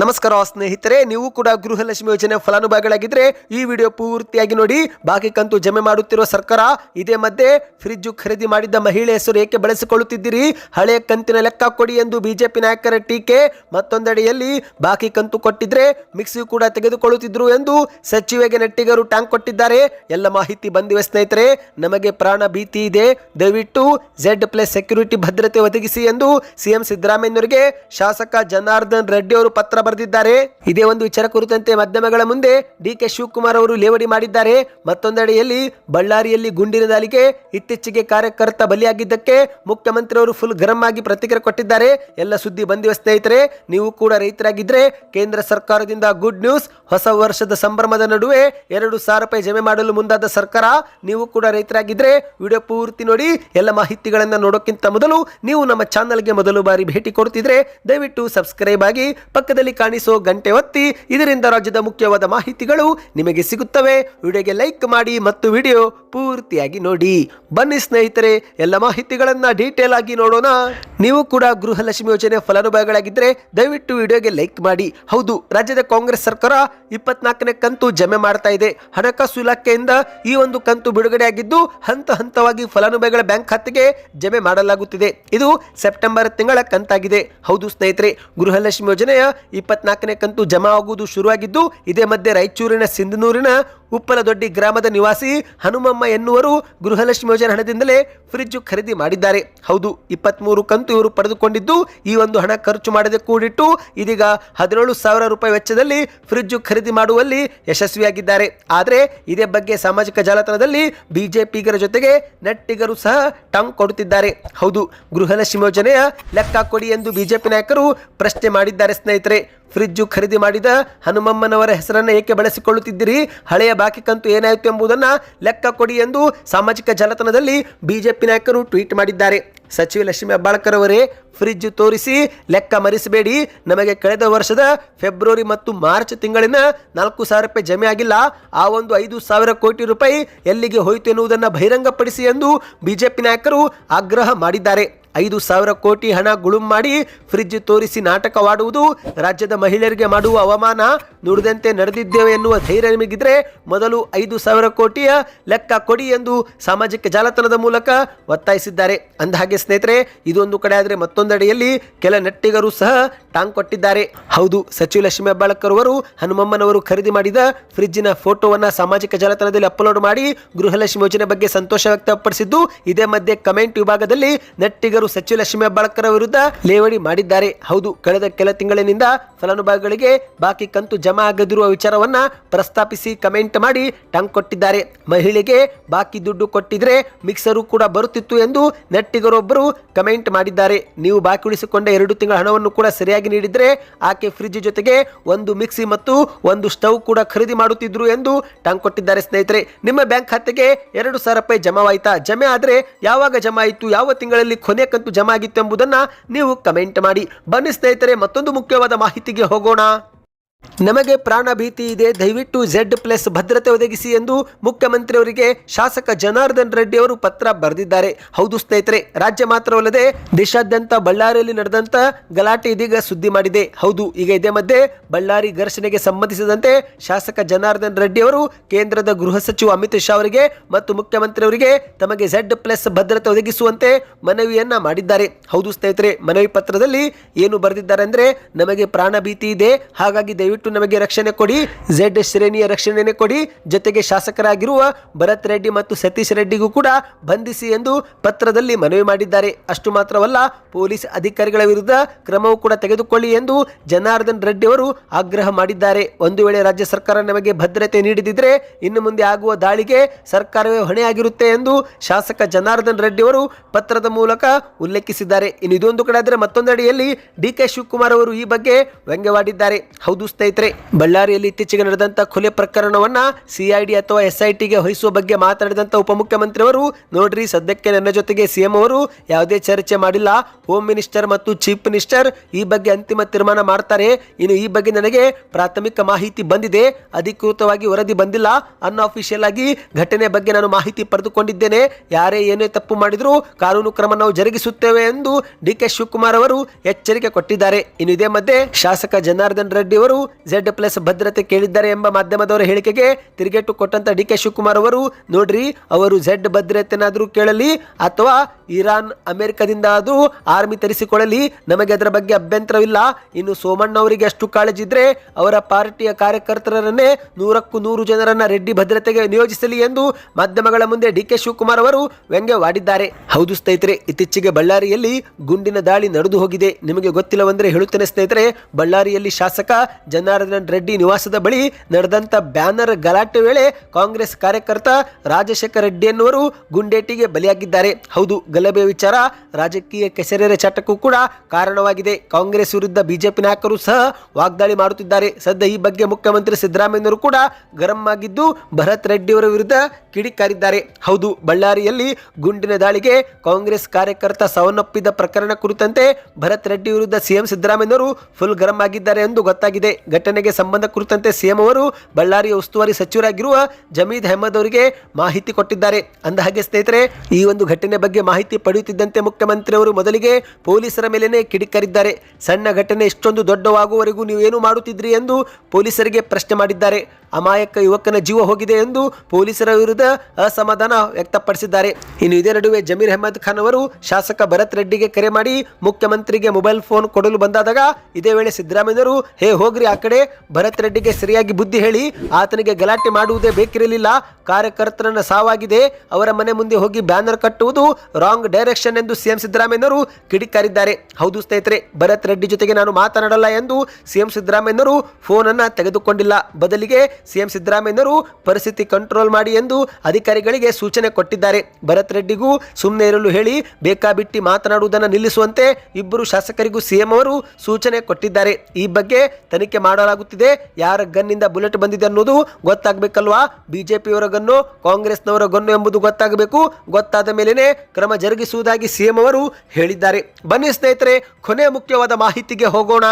ನಮಸ್ಕಾರ ಸ್ನೇಹಿತರೆ, ನೀವು ಕೂಡ ಗೃಹಲಕ್ಷ್ಮಿ ಯೋಜನೆ ಫಲಾನುಭವಿಗಳಾಗಿದ್ರೆ ಈ ವಿಡಿಯೋ ಪೂರ್ತಿಯಾಗಿ ನೋಡಿ. ಬಾಕಿ ಕಂತು ಜಮೆ ಮಾಡುತ್ತಿರುವ ಸರ್ಕಾರ ಇದೇ ಮಧ್ಯೆ ಫ್ರಿಜ್ಜು ಖರೀದಿ ಮಾಡಿದ್ದ ಮಹಿಳೆ ಹೆಸರು ಏಕೆ ಬಳಸಿಕೊಳ್ಳುತ್ತಿದ್ದೀರಿ? ಹಳೆಯ ಕಂತಿನ ಲೆಕ್ಕ ಕೊಡಿ ಎಂದು ಬಿಜೆಪಿ ನಾಯಕರ ಟೀಕೆ. ಮತ್ತೊಂದೆಡೆಯಲ್ಲಿ ಬಾಕಿ ಕಂತು ಕೊಟ್ಟಿದ್ರೆ ಮಿಕ್ಸಿ ಕೂಡ ತೆಗೆದುಕೊಳ್ಳುತ್ತಿದ್ರು ಎಂದು ಸಚಿವೆಗೆ ನೆಟ್ಟಿಗರು ಟ್ಯಾಂಕ್ ಕೊಟ್ಟಿದ್ದಾರೆ. ಎಲ್ಲ ಮಾಹಿತಿ ಬಂದಿವೆ ಸ್ನೇಹಿತರೆ, ನಮಗೆ ಪ್ರಾಣ ಭೀತಿ ಇದೆ. ದಯವಿಟ್ಟು ಝೆಡ್ ಪ್ಲಸ್ ಸೆಕ್ಯೂರಿಟಿ ಭದ್ರತೆ ಒದಗಿಸಿ ಎಂದು ಸಿಎಂ ಸಿದ್ದರಾಮಯ್ಯನವರಿಗೆ ಶಾಸಕ ಜನಾರ್ದನ್ ರೆಡ್ಡಿ ಅವರು ಪತ್ರ ಬರೆದಿದ್ದಾರೆ. ಇದೇ ಒಂದು ವಿಚಾರ ಕುರಿತಂತೆ ಮಾಧ್ಯಮಗಳ ಮುಂದೆ ಡಿ ಕೆ ಶಿವಕುಮಾರ್ ಅವರು ಲೇವಡಿ ಮಾಡಿದ್ದಾರೆ. ಮತ್ತೊಂದೆಡೆಯಲ್ಲಿ ಬಳ್ಳಾರಿಯಲ್ಲಿ ಗುಂಡಿನ ದಾಳಿಗೆ ಇತ್ತೀಚೆಗೆ ಕಾರ್ಯಕರ್ತ ಬಲಿಯಾಗಿದ್ದಕ್ಕೆ ಮುಖ್ಯಮಂತ್ರಿ ಅವರು ಫುಲ್ ಗರಂ ಆಗಿ ಪ್ರತಿಕ್ರಿಯೆ ಕೊಟ್ಟಿದ್ದಾರೆ. ಎಲ್ಲ ಸುದ್ದಿ ಬಂದಿವೆ ಸ್ನೇಹಿತರೆ, ನೀವು ಕೂಡ ರೈತರಾಗಿದ್ರೆ ಕೇಂದ್ರ ಸರ್ಕಾರದಿಂದ ಗುಡ್ ನ್ಯೂಸ್ ಹೊಸ ವರ್ಷದ ಸಂಭ್ರಮದ ನಡುವೆ ಎರಡು ಸಾವಿರ ರೂಪಾಯಿ ಜಮೆ ಮಾಡಲು ಮುಂದಾದ ಸರ್ಕಾರ, ನೀವು ಕೂಡ ರೈತರಾಗಿದ್ದರೆ ವಿಡಿಯೋ ಪೂರ್ತಿ ನೋಡಿ, ಎಲ್ಲ ಮಾಹಿತಿಗಳನ್ನು ನೋಡೋಕ್ಕಿಂತ ಮೊದಲು ನೀವು ನಮ್ಮ ಚಾನಲ್ಗೆ ಮೊದಲು ಬಾರಿ ಭೇಟಿ ಕೊಡ್ತಿದ್ರೆ ದಯವಿಟ್ಟು ಸಬ್ಸ್ಕ್ರೈಬ್ ಆಗಿ ಪಕ್ಕದಲ್ಲಿ ಕಾಣಿಸೋ ಗಂಟೆ ಒತ್ತಿ, ಇದರಿಂದ ರಾಜ್ಯದ ಮುಖ್ಯವಾದ ಮಾಹಿತಿಗಳು ನಿಮಗೆ ಸಿಗುತ್ತವೆ. ವಿಡಿಯೋಗೆ ಲೈಕ್ ಮಾಡಿ ಮತ್ತು ವಿಡಿಯೋ ಪೂರ್ತಿಯಾಗಿ ನೋಡಿ. ಬನ್ನಿ ಸ್ನೇಹಿತರೆ, ಎಲ್ಲ ಮಾಹಿತಿಗಳನ್ನು ಡೀಟೇಲ್ ಆಗಿ ನೋಡೋಣ. ನೀವು ಕೂಡ ಗೃಹಲಕ್ಷ್ಮಿ ಯೋಜನೆ ಫಲಾನುಭವಿಗಳಾಗಿದ್ದರೆ ದಯವಿಟ್ಟು ವಿಡಿಯೋಗೆ ಲೈಕ್ ಮಾಡಿ. ಹೌದು, ರಾಜ್ಯದ ಕಾಂಗ್ರೆಸ್ ಸರ್ಕಾರ ಇಪ್ಪತ್ನಾಲ್ಕನೇ ಕಂತು ಜಮೆ ಮಾಡ್ತಾ ಇದೆ. ಹಣಕಾಸು ಇಲಾಖೆಯಿಂದ ಈ ಒಂದು ಕಂತು ಬಿಡುಗಡೆಯಾಗಿದ್ದು ಹಂತ ಹಂತವಾಗಿ ಫಲಾನುಭವಿಗಳ ಬ್ಯಾಂಕ್ ಖಾತೆಗೆ ಜಮೆ ಮಾಡಲಾಗುತ್ತಿದೆ. ಇದು ಸೆಪ್ಟೆಂಬರ್ ತಿಂಗಳ ಕಂತಾಗಿದೆ. ಹೌದು ಸ್ನೇಹಿತರೆ, ಗೃಹಲಕ್ಷ್ಮಿ ಯೋಜನೆಯ ಇಪ್ಪತ್ನಾಲ್ಕನೇ ಕಂತು ಜಮಾ ಆಗುವುದು ಶುರುವಾಗಿದ್ದು, ಇದೇ ಮಧ್ಯೆ ರಾಯಚೂರಿನ ಸಿಂಧನೂರಿನ ಉಪ್ಪಲದೊಡ್ಡಿ ಗ್ರಾಮದ ನಿವಾಸಿ ಹನುಮಮ್ಮ ಎನ್ನುವರು ಗೃಹಲಕ್ಷ್ಮಿ ಯೋಜನೆ ಹಣದಿಂದಲೇ ಫ್ರಿಡ್ಜ್ ಖರೀದಿ ಮಾಡಿದ್ದಾರೆ. ಹೌದು, ಇಪ್ಪತ್ಮೂರು ಕಂತು ಇವರು ಪಡೆದುಕೊಂಡಿದ್ದು, ಈ ಒಂದು ಹಣ ಖರ್ಚು ಮಾಡದೆ ಕೂಡಿಟ್ಟು ಇದೀಗ ಹದಿನೇಳು ಸಾವಿರ ರೂಪಾಯಿ ವೆಚ್ಚದಲ್ಲಿ ಫ್ರಿಡ್ಜ್ ಖರೀದಿ ಮಾಡುವಲ್ಲಿ ಯಶಸ್ವಿಯಾಗಿದ್ದಾರೆ. ಆದರೆ ಇದೇ ಬಗ್ಗೆ ಸಾಮಾಜಿಕ ಜಾಲತಾಣದಲ್ಲಿ ಬಿಜೆಪಿಗರ ಜೊತೆಗೆ ನೆಟ್ಟಿಗರು ಸಹ ಟಾಂಗ್ ಕೊಡುತ್ತಿದ್ದಾರೆ. ಹೌದು, ಗೃಹಲಕ್ಷ್ಮಿ ಯೋಜನೆಯ ಲೆಕ್ಕ ಕೊಡಿ ಎಂದು ಬಿಜೆಪಿ ನಾಯಕರು ಪ್ರಶ್ನೆ ಮಾಡಿದ್ದಾರೆ ಸ್ನೇಹಿತರೆ. ಫ್ರಿಡ್ಜು ಖರೀದಿ ಮಾಡಿದ ಹನುಮಮ್ಮನವರ ಹೆಸರನ್ನು ಏಕೆ ಬಳಸಿಕೊಳ್ಳುತ್ತಿದ್ದೀರಿ? ಹಳೆಯ ಬಾಕಿ ಕಂತು ಏನಾಯಿತು ಎಂಬುದನ್ನು ಲೆಕ್ಕ ಕೊಡಿ ಎಂದು ಸಾಮಾಜಿಕ ಜಾಲತಾಣದಲ್ಲಿ ಬಿಜೆಪಿ ನಾಯಕರು ಟ್ವೀಟ್ ಮಾಡಿದ್ದಾರೆ. ಸಚಿವ ಲಕ್ಷ್ಮೀ ಹೆಬ್ಬಾಳ್ಕರ್ ಅವರೇ ಫ್ರಿಜ್ಜು ತೋರಿಸಿ ಲೆಕ್ಕ ಮರೆಸಬೇಡಿ. ನಮಗೆ ಕಳೆದ ವರ್ಷದ ಫೆಬ್ರವರಿ ಮತ್ತು ಮಾರ್ಚ್ ತಿಂಗಳಿನ ನಾಲ್ಕು ಸಾವಿರ ರೂಪಾಯಿ ಜಮೆ ಆಗಿಲ್ಲ. ಆ ಒಂದು ಐದು ಸಾವಿರ ಕೋಟಿ ರೂಪಾಯಿ ಎಲ್ಲಿಗೆ ಹೋಯಿತು ಎನ್ನುವುದನ್ನು ಬಹಿರಂಗಪಡಿಸಿ ಎಂದು ಬಿಜೆಪಿ ನಾಯಕರು ಆಗ್ರಹ ಮಾಡಿದ್ದಾರೆ. ಐದು ಸಾವಿರ ಕೋಟಿ ಹಣ ಗುಳುಂ ಮಾಡಿ ಫ್ರಿಡ್ಜ್ ತೋರಿಸಿ ನಾಟಕವಾಡುವುದು ರಾಜ್ಯದ ಮಹಿಳೆಯರಿಗೆ ಮಾಡುವ ಅವಮಾನ. ನುಡಿದಂತೆ ನಡೆದಿದ್ದೇವೆ ಎನ್ನುವ ಧೈರ್ಯ ನಿಮಗಿದ್ರೆ ಮೊದಲು ಐದು ಸಾವಿರ ಕೋಟಿಯ ಲೆಕ್ಕ ಕೊಡಿ ಎಂದು ಸಾಮಾಜಿಕ ಜಾಲತಾಣದ ಮೂಲಕ ಒತ್ತಾಯಿಸಿದ್ದಾರೆ. ಅಂದಹಾಗೆ ಸ್ನೇಹಿತರೆ, ಇದೊಂದು ಕಡೆ ಆದರೆ ಮತ್ತೊಂದೆಡೆಯಲ್ಲಿ ಕೆಲ ನಟ್ಟಿಗರು ಸಹ ಟಾಂಗ್ ಕೊಟ್ಟಿದ್ದಾರೆ. ಹೌದು, ಸಚಿವ ಲಕ್ಷ್ಮಿ ಹೆಬ್ಬಾಳಕರ್ ಅವರು ಹನುಮಮ್ಮನವರು ಖರೀದಿ ಮಾಡಿದ ಫ್ರಿಡ್ಜಿನ ಫೋಟೋವನ್ನು ಸಾಮಾಜಿಕ ಜಾಲತಾಣದಲ್ಲಿ ಅಪ್ಲೋಡ್ ಮಾಡಿ ಗೃಹಲಕ್ಷ್ಮಿ ಯೋಜನೆ ಬಗ್ಗೆ ಸಂತೋಷ ವ್ಯಕ್ತಪಡಿಸಿದ್ದು. ಇದೇ ಮಧ್ಯೆ ಕಮೆಂಟ್ ವಿಭಾಗದಲ್ಲಿ ನೆಟ್ಟಿಗರು ಸಚಿವ ಲಕ್ಷ್ಮೀ ಹೆಬ್ಬಾಳ್ಕರ್ ವಿರುದ್ಧ ಲೇವಡಿ ಮಾಡಿದ್ದಾರೆ. ಹೌದು, ಕಳೆದ ಕೆಲ ತಿಂಗಳಿನಿಂದ ಫಲಾನುಭವಿಗಳಿಗೆ ಬಾಕಿ ಕಂತು ಜಮಾ ಆಗದಿರುವ ವಿಚಾರವನ್ನ ಪ್ರಸ್ತಾಪಿಸಿ ಕಮೆಂಟ್ ಮಾಡಿ ಟಾಂಗ್ ಕೊಟ್ಟಿದ್ದಾರೆ. ಮಹಿಳೆಗೆ ಬಾಕಿ ದುಡ್ಡು ಕೊಟ್ಟಿದ್ರೆ ಮಿಕ್ಸರು ಕೂಡ ಬರುತ್ತಿತ್ತು ಎಂದು ನೆಟ್ಟಿಗರೊಬ್ಬರು ಕಮೆಂಟ್ ಮಾಡಿದ್ದಾರೆ. ನೀವು ಬಾಕಿ ಉಳಿಸಿಕೊಂಡ ಎರಡು ತಿಂಗಳ ಹಣವನ್ನು ಕೂಡ ಸರಿಯಾಗಿ ನೀಡಿದ್ರೆ ಆಕೆ ಫ್ರಿಜ್ ಜೊತೆಗೆ ಒಂದು ಮಿಕ್ಸಿ ಮತ್ತು ಒಂದು ಸ್ಟವ್ ಕೂಡ ಖರೀದಿ ಮಾಡುತ್ತಿದ್ರು ಎಂದು ಟಾಂಗ್ ಕೊಟ್ಟಿದ್ದಾರೆ ಸ್ನೇಹಿತರೆ. ನಿಮ್ಮ ಬ್ಯಾಂಕ್ ಖಾತೆಗೆ ಎರಡು ಸಾವಿರ ರೂಪಾಯಿ ಜಮಾವಾಯ್ತಾ? ಜಮೆ ಆದರೆ ಯಾವಾಗ ಜಮಾ ಆಯಿತು ಯಾವ ತಿಂಗಳಲ್ಲಿ ಕೊನೆ ಕಂತು ಜಮಾ ಆಗಿತ್ತು ಎಂಬುದನ್ನು ನೀವು ಕಮೆಂಟ್ ಮಾಡಿ. ಬನ್ನಿ ಸ್ನೇಹಿತರೆ ಮತ್ತೊಂದು ಮುಖ್ಯವಾದ ಮಾಹಿತಿಗೆ ಹೋಗೋಣ. ನಮಗೆ ಪ್ರಾಣ ಭೀತಿ ಇದೆ, ದಯವಿಟ್ಟು ಝೆಡ್ ಪ್ಲಸ್ ಭದ್ರತೆ ಒದಗಿಸಿ ಎಂದು ಮುಖ್ಯಮಂತ್ರಿಯವರಿಗೆ ಶಾಸಕ ಜನಾರ್ದನ್ ರೆಡ್ಡಿ ಅವರು ಪತ್ರ ಬರೆದಿದ್ದಾರೆ. ಹೌದು ಸ್ನೇಹಿತರೆ, ರಾಜ್ಯ ಮಾತ್ರವಲ್ಲದೆ ದೇಶಾದ್ಯಂತ ಬಳ್ಳಾರಿಯಲ್ಲಿ ನಡೆದಂತ ಗಲಾಟೆ ಇದೀಗ ಸುದ್ದಿ ಮಾಡಿದೆ. ಹೌದು, ಈಗ ಇದೇ ಮಧ್ಯೆ ಬಳ್ಳಾರಿ ಘರ್ಷಣೆಗೆ ಸಂಬಂಧಿಸಿದಂತೆ ಶಾಸಕ ಜನಾರ್ದನ್ ರೆಡ್ಡಿ ಅವರು ಕೇಂದ್ರದ ಗೃಹ ಸಚಿವ ಅಮಿತ್ ಶಾ ಅವರಿಗೆ ಮತ್ತು ಮುಖ್ಯಮಂತ್ರಿಯವರಿಗೆ ತಮಗೆ ಝೆಡ್ ಪ್ಲಸ್ ಭದ್ರತೆ ಒದಗಿಸುವಂತೆ ಮನವಿಯನ್ನ ಮಾಡಿದ್ದಾರೆ. ಹೌದು ಸ್ನೇಹಿತರೆ, ಮನವಿ ಪತ್ರದಲ್ಲಿ ಏನು ಬರೆದಿದ್ದಾರೆ ಅಂದ್ರೆ, ನಮಗೆ ಪ್ರಾಣ ಭೀತಿ ಇದೆ, ಹಾಗಾಗಿ ದಯವಿಟ್ಟು ನಮಗೆ ರಕ್ಷಣೆ ಕೊಡಿ. ಝೆಡ್ ಶ್ರೇಣಿಯ ರಕ್ಷಣೆ ಕೊಡಿ. ಜೊತೆಗೆ ಶಾಸಕರಾಗಿರುವ ಭರತ್ ರೆಡ್ಡಿ ಮತ್ತು ಸತೀಶ್ ರೆಡ್ಡಿಗೂ ಕೂಡ ಬಂಧಿಸಿ ಎಂದು ಪತ್ರದಲ್ಲಿ ಮನವಿ ಮಾಡಿದ್ದಾರೆ. ಅಷ್ಟು ಮಾತ್ರವಲ್ಲ, ಪೊಲೀಸ್ ಅಧಿಕಾರಿಗಳ ವಿರುದ್ಧ ಕ್ರಮವೂ ಕೂಡ ತೆಗೆದುಕೊಳ್ಳಿ ಎಂದು ಜನಾರ್ದನ್ ರೆಡ್ಡಿ ಅವರು ಆಗ್ರಹ ಮಾಡಿದ್ದಾರೆ. ಒಂದು ವೇಳೆ ರಾಜ್ಯ ಸರ್ಕಾರ ನಮಗೆ ಭದ್ರತೆ ನೀಡಿದಿದ್ರೆ ಇನ್ನು ಮುಂದೆ ಆಗುವ ದಾಳಿಗೆ ಸರ್ಕಾರವೇ ಹೊಣೆಯಾಗಿರುತ್ತೆ ಎಂದು ಶಾಸಕ ಜನಾರ್ದನ್ ರೆಡ್ಡಿ ಅವರು ಪತ್ರದ ಮೂಲಕ ಉಲ್ಲೇಖಿಸಿದ್ದಾರೆ. ಇನ್ನು ಇದೊಂದು ಕಡೆ ಆದರೆ ಮತ್ತೊಂದೆಡೆಯಲ್ಲಿ ಡಿ ಕೆ ಶಿವಕುಮಾರ್ ಅವರು ಈ ಬಗ್ಗೆ ವ್ಯಂಗ್ಯವಾಡಿದ್ದಾರೆ. ಹೌದು ಸ್ನೇಹಿತರೆ, ಬಳ್ಳಾರಿಯಲ್ಲಿ ಇತ್ತೀಚೆಗೆ ನಡೆದಂತ ಕೊಲೆ ಪ್ರಕರಣವನ್ನ ಸಿಐಡಿ ಅಥವಾ ಎಸ್ಐಟಿಗೆ ವಹಿಸುವ ಬಗ್ಗೆ ಮಾತನಾಡಿದಂತ ಉಪಮುಖ್ಯಮಂತ್ರಿಯವರು, ನೋಡ್ರಿ ಸದ್ಯಕ್ಕೆ ನನ್ನ ಜೊತೆಗೆ ಸಿಎಂ ಅವರು ಯಾವುದೇ ಚರ್ಚೆ ಮಾಡಿಲ್ಲ. ಹೋಮ್ ಮಿನಿಸ್ಟರ್ ಮತ್ತು ಚೀಫ್ ಮಿನಿಸ್ಟರ್ ಈ ಬಗ್ಗೆ ಅಂತಿಮ ತೀರ್ಮಾನ ಮಾಡ್ತಾರೆ. ಇನ್ನು ಈ ಬಗ್ಗೆ ನನಗೆ ಪ್ರಾಥಮಿಕ ಮಾಹಿತಿ ಬಂದಿದೆ. ಅಧಿಕೃತವಾಗಿ ವರದಿ ಬಂದಿಲ್ಲ. ಅನ್ಅಫಿಷಿಯಲ್ ಆಗಿ ಘಟನೆ ಬಗ್ಗೆ ನಾನು ಮಾಹಿತಿ ಪಡೆದುಕೊಂಡಿದ್ದೇನೆ. ಯಾರೇ ಏನೇ ತಪ್ಪು ಮಾಡಿದರೂ ಕಾನೂನು ಕ್ರಮ ನಾವು ಜರುಗಿಸುತ್ತೇವೆ ಎಂದು ಡಿ ಕೆ ಶಿವಕುಮಾರ್ ಅವರು ಎಚ್ಚರಿಕೆ ಕೊಟ್ಟಿದ್ದಾರೆ. ಇನ್ನು ಇದೇ ಮಧ್ಯೆ ಶಾಸಕ ಜನಾರ್ದನ್ ರೆಡ್ಡಿ ಅವರು ಝೆಡ್ ಪ್ಲಸ್ ಭದ್ರತೆ ಕೇಳಿದ್ದಾರೆ ಎಂಬ ಮಾಧ್ಯಮದವರ ಹೇಳಿಕೆಗೆ ತಿರುಗೇಟು ಕೊಟ್ಟಂತ ಡಿ ಕೆ ಶಿವಕುಮಾರ್ ಅವರು, ನೋಡ್ರಿ, ಅವರು ಝೆಡ್ ಭದ್ರತೆನಾದರೂ ಕೇಳಲಿ ಅಥವಾ ಇರಾನ್, ಅಮೆರಿಕದಿಂದ ಅದು ಆರ್ಮಿ ತರಿಸಿಕೊಳ್ಳಲಿ, ನಮಗೆ ಅದರ ಬಗ್ಗೆ ಅಭ್ಯಂತರವಿಲ್ಲ. ಇನ್ನು ಸೋಮಣ್ಣ ಅವರಿಗೆ ಅಷ್ಟು ಕಾಳಜಿ ಇದ್ರೆ ಅವರ ಪಾರ್ಟಿಯ ಕಾರ್ಯಕರ್ತರನ್ನೇ ನೂರಕ್ಕೂ ನೂರು ಜನರನ್ನ ರೆಡ್ಡಿ ಭದ್ರತೆಗೆ ನಿಯೋಜಿಸಲಿ ಎಂದು ಮಾಧ್ಯಮಗಳ ಮುಂದೆ ಡಿ ಕೆ ಶಿವಕುಮಾರ್ ಅವರು ವ್ಯಂಗ್ಯವಾಡಿದ್ದಾರೆ. ಹೌದು ಸ್ನೇಹಿತರೆ, ಇತ್ತೀಚೆಗೆ ಬಳ್ಳಾರಿಯಲ್ಲಿ ಗುಂಡಿನ ದಾಳಿ ನಡೆದು ಹೋಗಿದೆ. ನಿಮಗೆ ಗೊತ್ತಿಲ್ಲವೆಂದರೆ ಹೇಳುತ್ತೇನೆ ಸ್ನೇಹಿತರೆ, ಬಳ್ಳಾರಿಯಲ್ಲಿ ಶಾಸಕ ಜನಾರ್ದನ್ ರೆಡ್ಡಿ ನಿವಾಸದ ಬಳಿ ನಡೆದಂತ ಬ್ಯಾನರ್ ಗಲಾಟೆ ವೇಳೆ ಕಾಂಗ್ರೆಸ್ ಕಾರ್ಯಕರ್ತ ರಾಜಶೇಖರ ರೆಡ್ಡಿ ಎನ್ನುವರು ಗುಂಡೇಟಿಗೆ ಬಲಿಯಾಗಿದ್ದಾರೆ. ಹೌದು ಗಲಭೆ ವಿಚಾರ ರಾಜಕೀಯ ಕೆಸರೆರೆ ಚಟಕ್ಕೂ ಕೂಡ ಕಾರಣವಾಗಿದೆ. ಕಾಂಗ್ರೆಸ್ ವಿರುದ್ಧ ಬಿಜೆಪಿ ನಾಯಕರು ಸಹ ವಾಗ್ದಾಳಿ ಮಾಡುತ್ತಿದ್ದಾರೆ. ಸದ್ಯ ಈ ಬಗ್ಗೆ ಮುಖ್ಯಮಂತ್ರಿ ಸಿದ್ದರಾಮಯ್ಯನವರು ಕೂಡ ಗರಂ ಆಗಿದ್ದು ಭರತ್ ರೆಡ್ಡಿಯವರ ವಿರುದ್ಧ ಕಿಡಿಕಾರಿದ್ದಾರೆ. ಹೌದು, ಬಳ್ಳಾರಿಯಲ್ಲಿ ಗುಂಡಿನ ದಾಳಿಗೆ ಕಾಂಗ್ರೆಸ್ ಕಾರ್ಯಕರ್ತ ಸಾವನ್ನಪ್ಪಿದ ಪ್ರಕರಣ ಕುರಿತಂತೆ ಭರತ್ ರೆಡ್ಡಿ ವಿರುದ್ಧ ಸಿಎಂ ಸಿದ್ದರಾಮಯ್ಯನವರು ಫುಲ್ ಗರಂ ಆಗಿದ್ದಾರೆ ಎಂದು ಗೊತ್ತಾಗಿದೆ. ಘಟನೆಗೆ ಸಂಬಂಧ ಕುರಿತಂತೆ ಸಿಎಂ ಅವರು ಬಳ್ಳಾರಿಯ ಉಸ್ತುವಾರಿ ಸಚಿವರಾಗಿರುವ ಜಮೀದ್ ಅಹಮದ್ ಅವರಿಗೆ ಮಾಹಿತಿ ಕೊಟ್ಟಿದ್ದಾರೆ. ಅಂದ ಹಾಗೆ ಸ್ನೇಹಿತರೆ, ಈ ಒಂದು ಘಟನೆ ಬಗ್ಗೆ ಮಾಹಿತಿ ಪಡೆಯುತ್ತಿದ್ದಂತೆ ಮುಖ್ಯಮಂತ್ರಿ ಅವರು ಮೊದಲಿಗೆ ಪೊಲೀಸರ ಮೇಲೇನೆ ಕಿಡಿಕರಿದ್ದಾರೆ. ಸಣ್ಣ ಘಟನೆ ಇಷ್ಟೊಂದು ದೊಡ್ಡವಾಗುವವರೆಗೂ ನೀವು ಏನು ಮಾಡುತ್ತಿದ್ರಿ ಎಂದು ಪೊಲೀಸರಿಗೆ ಪ್ರಶ್ನೆ ಮಾಡಿದ್ದಾರೆ. ಅಮಾಯಕ ಯುವಕನ ಜೀವ ಹೋಗಿದೆ ಎಂದು ಪೊಲೀಸರ ವಿರುದ್ಧ ಅಸಮಾಧಾನ ವ್ಯಕ್ತಪಡಿಸಿದ್ದಾರೆ. ಇನ್ನು ಇದೇ ನಡುವೆ ಜಮೀರ್ ಅಹಮದ್ ಖಾನ್ ಅವರು ಶಾಸಕ ಭರತ್ ರೆಡ್ಡಿಗೆ ಕರೆ ಮಾಡಿ ಮುಖ್ಯಮಂತ್ರಿಗೆ ಮೊಬೈಲ್ ಫೋನ್ ಕೊಡಲು ಬಂದಾದಾಗ ಇದೇ ವೇಳೆ ಸಿದ್ದರಾಮಯ್ಯರು ಹೇ ಹೋಗ್ರಿ ಆ ಕಡೆ, ಭರತ್ ರೆಡ್ಡಿಗೆ ಸರಿಯಾಗಿ ಬುದ್ಧಿ ಹೇಳಿ, ಆತನಿಗೆ ಗಲಾಟೆ ಮಾಡುವುದೇ ಬೇಕಿರಲಿಲ್ಲ, ಕಾರ್ಯಕರ್ತರನ್ನ ಸಾವಾಗಿದೆ, ಅವರ ಮನೆ ಮುಂದೆ ಹೋಗಿ ಬ್ಯಾನರ್ ಕಟ್ಟುವುದು ರಾಂಗ್ ಡೈರೆಕ್ಷನ್ ಎಂದು ಸಿಎಂ ಸಿದ್ದರಾಮಯ್ಯರು ಕಿಡಿಕಾರಿದ್ದಾರೆ. ಹೌದು ಸ್ನೇಹಿತರೆ, ಭರತ್ ರೆಡ್ಡಿ ಜೊತೆಗೆ ನಾನು ಮಾತನಾಡಲ್ಲ ಎಂದು ಸಿಎಂ ಸಿದ್ದರಾಮಯ್ಯರು ಫೋನ್ ಅನ್ನ ತೆಗೆದುಕೊಂಡಿಲ್ಲ. ಬದಲಿಗೆ ಸಿಎಂ ಸಿದ್ದರಾಮಯ್ಯನವರು ಪರಿಸ್ಥಿತಿ ಕಂಟ್ರೋಲ್ ಮಾಡಿ ಎಂದು ಅಧಿಕಾರಿಗಳಿಗೆ ಸೂಚನೆ ಕೊಟ್ಟಿದ್ದಾರೆ. ಭರತ್ ರೆಡ್ಡಿಗೂ ಸುಮ್ಮನೆ ಇರಲು ಹೇಳಿ ಬೇಕಾಬಿಟ್ಟಿ ಮಾತನಾಡುವುದನ್ನು ನಿಲ್ಲಿಸುವಂತೆ ಇಬ್ಬರು ಶಾಸಕರಿಗೂ ಸಿಎಂ ಅವರು ಸೂಚನೆ ಕೊಟ್ಟಿದ್ದಾರೆ. ಈ ಬಗ್ಗೆ ತನಿಖೆ ಮಾಡಲಾಗುತ್ತಿದೆ. ಯಾರ ಗನ್ನಿಂದ ಬುಲೆಟ್ ಬಂದಿದೆ ಅನ್ನೋದು ಗೊತ್ತಾಗಬೇಕಲ್ವಾ? ಬಿಜೆಪಿಯವರ ಗನ್ನು, ಕಾಂಗ್ರೆಸ್ನವರ ಗನ್ನು ಎಂಬುದು ಗೊತ್ತಾಗಬೇಕು. ಗೊತ್ತಾದ ಮೇಲೇನೆ ಕ್ರಮ ಜರುಗಿಸುವುದಾಗಿ ಸಿಎಂ ಅವರು ಹೇಳಿದ್ದಾರೆ. ಬನ್ನಿ ಸ್ನೇಹಿತರೆ ಕೊನೆ ಮುಖ್ಯವಾದ ಮಾಹಿತಿಗೆ ಹೋಗೋಣ.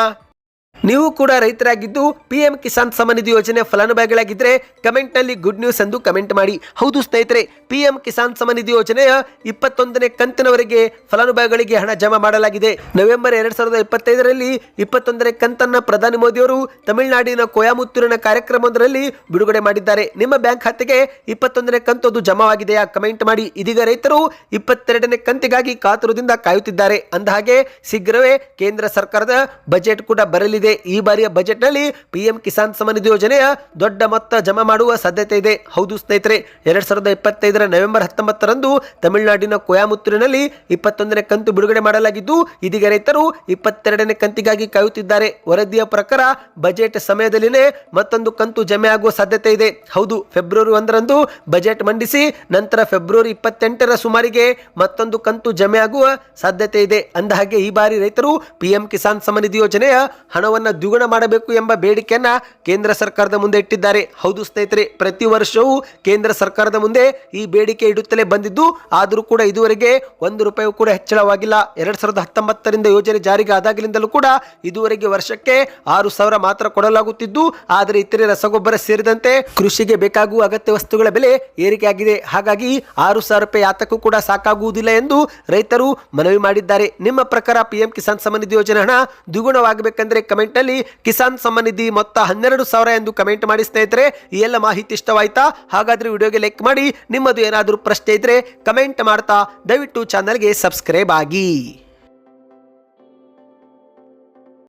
ನೀವು ಕೂಡ ರೈತರಾಗಿದ್ದು ಪಿಎಂ ಕಿಸಾನ್ ಸಮ್ಮಾನಿಧಿ ಯೋಜನೆ ಫಲಾನುಭವಿಗಳಾಗಿದ್ದರೆ ಕಮೆಂಟ್ನಲ್ಲಿ ಗುಡ್ ನ್ಯೂಸ್ ಎಂದು ಕಮೆಂಟ್ ಮಾಡಿ. ಹೌದು ಸ್ನೇಹಿತರೆ ಪಿಎಂ ಕಿಸಾನ್ ಸಮ್ಮಾನಿಧಿ ಯೋಜನೆಯ ಇಪ್ಪತ್ತೊಂದನೇ ಕಂತಿನವರೆಗೆ ಫಲಾನುಭವಿಗಳಿಗೆ ಹಣ ಜಮಾ ಮಾಡಲಾಗಿದೆ. ನವೆಂಬರ್ ಎರಡ್ ಸಾವಿರದ ಇಪ್ಪತ್ತೈದರಲ್ಲಿ ಇಪ್ಪತ್ತೊಂದನೇ ಕಂತನ್ನ ಪ್ರಧಾನಿ ಮೋದಿಯವರು ತಮಿಳುನಾಡಿನ ಕೊಯಾಮುತ್ತೂರಿನ ಕಾರ್ಯಕ್ರಮವೊಂದರಲ್ಲಿ ಬಿಡುಗಡೆ ಮಾಡಿದ್ದಾರೆ. ನಿಮ್ಮ ಬ್ಯಾಂಕ್ ಖಾತೆಗೆ ಇಪ್ಪತ್ತೊಂದನೇ ಕಂತು ಅದು ಜಮಾವಾಗಿದೆಯಾ ಕಮೆಂಟ್ ಮಾಡಿ. ಇದೀಗ ರೈತರು ಇಪ್ಪತ್ತೆರಡನೇ ಕಂತಿಗಾಗಿ ಕಾತುರದಿಂದ ಕಾಯುತ್ತಿದ್ದಾರೆ. ಅಂದಹಾಗೆ, ಶೀಘ್ರವೇ ಕೇಂದ್ರ ಸರ್ಕಾರದ ಬಜೆಟ್ ಕೂಡ ಬರಲಿದೆ. ಈ ಬಾರಿಯ ಬಜೆಟ್ನಲ್ಲಿ ಪಿಎಂ ಕಿಸಾನ್ ಸಮ್ಮಾನಿಧಿ ಯೋಜನೆಯ ದೊಡ್ಡ ಮೊತ್ತ ಜಮಾ ಮಾಡುವ ಸಾಧ್ಯತೆ ಇದೆ. ಹೌದು ಸ್ನೇಹಿತರೆ, ಎರಡ್ ಸಾವಿರದ ಇಪ್ಪತ್ತೈದರ ನವೆಂಬರ್ ಹತ್ತೊಂಬತ್ತರಂದು ತಮಿಳುನಾಡಿನ ಕೊಯಾಮುತ್ತೂರಿನಲ್ಲಿ ಇಪ್ಪತ್ತೊಂದನೇ ಕಂತು ಬಿಡುಗಡೆ ಮಾಡಲಾಗಿದ್ದು, ಇದೀಗ ರೈತರು ಇಪ್ಪತ್ತೆರಡನೇ ಕಂತಿಗಾಗಿ ಕಾಯುತ್ತಿದ್ದಾರೆ. ವರದಿಯ ಪ್ರಕಾರ ಬಜೆಟ್ ಸಮಯದಲ್ಲಿನೇ ಮತ್ತೊಂದು ಕಂತು ಜಮೆ ಆಗುವ ಸಾಧ್ಯತೆ ಇದೆ. ಹೌದು, ಫೆಬ್ರವರಿ ಒಂದರಂದು ಬಜೆಟ್ ಮಂಡಿಸಿ ನಂತರ ಫೆಬ್ರವರಿ ಇಪ್ಪತ್ತೆಂಟರ ಸುಮಾರಿಗೆ ಮತ್ತೊಂದು ಕಂತು ಜಮೆ ಆಗುವ ಸಾಧ್ಯತೆ ಇದೆ. ಅಂದಹಾಗೆ ಈ ಬಾರಿ ರೈತರು ಪಿಎಂ ಕಿಸಾನ್ ಸಮ್ಮಾನಿಧಿ ಯೋಜನೆಯ ಹಣವನ್ನು ದ್ವಿಗುಣ ಮಾಡಬೇಕು ಎಂಬ ಬೇಡಿಕೆಯನ್ನ ಕೇಂದ್ರ ಸರ್ಕಾರದ ಮುಂದೆ ಇಟ್ಟಿದ್ದಾರೆ. ಹೌದು ಸ್ನೇಹಿತರೆ, ಪ್ರತಿ ವರ್ಷವೂ ಕೇಂದ್ರ ಸರ್ಕಾರದ ಮುಂದೆ ಈ ಬೇಡಿಕೆ ಇಡುತ್ತಲೇ ಬಂದಿದ್ದು, ಆದರೂ ಕೂಡ ಇದುವರೆಗೆ ಒಂದು ರೂಪಾಯಿ ಕೂಡ ಹೆಚ್ಚಳವಾಗಿಲ್ಲ. ಎರಡ್ ಸಾವಿರದ ಹತ್ತೊಂಬತ್ತರಿಂದ ಯೋಜನೆ ಜಾರಿಗೆ ಆದಾಗಲಿಂದಲೂ ಕೂಡ ಇದುವರೆಗೆ ವರ್ಷಕ್ಕೆ ಆರು ಸಾವಿರ ಮಾತ್ರ ಕೊಡಲಾಗುತ್ತಿದ್ದು, ಆದರೆ ಇತರೆ ರಸಗೊಬ್ಬರ ಸೇರಿದಂತೆ ಕೃಷಿಗೆ ಬೇಕಾಗುವ ಅಗತ್ಯ ವಸ್ತುಗಳ ಬೆಲೆ ಏರಿಕೆಯಾಗಿದೆ. ಹಾಗಾಗಿ ಆರು ಸಾವಿರ ರೂಪಾಯಿ ಆತಕ್ಕೂ ಕೂಡ ಸಾಕಾಗುವುದಿಲ್ಲ ಎಂದು ರೈತರು ಮನವಿ ಮಾಡಿದ್ದಾರೆ. ನಿಮ್ಮ ಪ್ರಕಾರ ಪಿಎಂ ಕಿಸಾನ್ ಸಮನಿಧಿ ಯೋಜನೆ ಹಣ ದ್ವಿಗುಣವಾಗಬೇಕೆಂದರೆ ಕಮೆಂಟ್ ನಲ್ಲಿ ಕಿಸಾನ್ ಸಮ್ಮಾನಿಧಿ ಮೊತ್ತ ಹನ್ನೆರಡು ಸಾವಿರ ಎಂದು ಕಮೆಂಟ್ ಮಾಡಿ ಸ್ನೇಹಿತರೆ, ಈ ಎಲ್ಲ ಮಾಹಿತಿ ಇಷ್ಟವಾಯ್ತಾ? ಹಾಗಾದ್ರೆ ವಿಡಿಯೋಗೆ ಲೈಕ್ ಮಾಡಿ, ನಿಮ್ಮದು ಏನಾದರೂ ಪ್ರಶ್ನೆ ಇದ್ರೆ ಕಮೆಂಟ್ ಮಾಡ್ತಾ, ದಯವಿಟ್ಟು ಚಾನಲ್ಗೆ ಸಬ್ಸ್ಕ್ರೈಬ್ ಆಗಿ.